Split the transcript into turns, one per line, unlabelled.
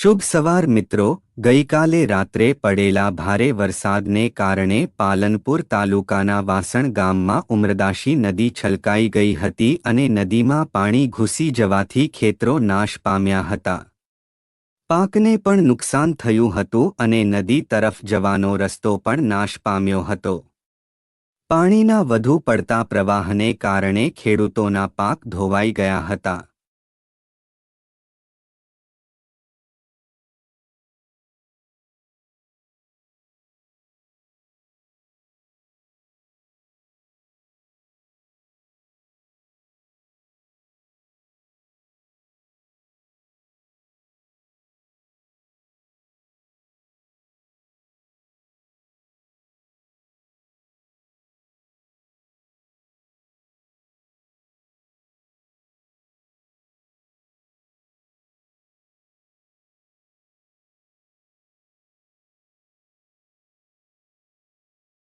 શુભ સવાર મિત્રો. ગઈકાલે રાત્રે પડેલા ભારે વરસાદને કારણે પાલનપુર તાલુકાના વાસણ ગામમાં ઉમરદાશી નદી છલકાઈ ગઈ હતી અને નદીમાં પાણી ઘૂસી જવાથી ખેતરો નાશ પામ્યા હતા. પાકને પણ નુકસાન થયું હતું અને નદી તરફ જવાનો રસ્તો પણ નાશ પામ્યો હતો. પાણીના વધુ પડતા પ્રવાહને કારણે ખેડૂતોના પાક ધોવાઈ ગયા હતા.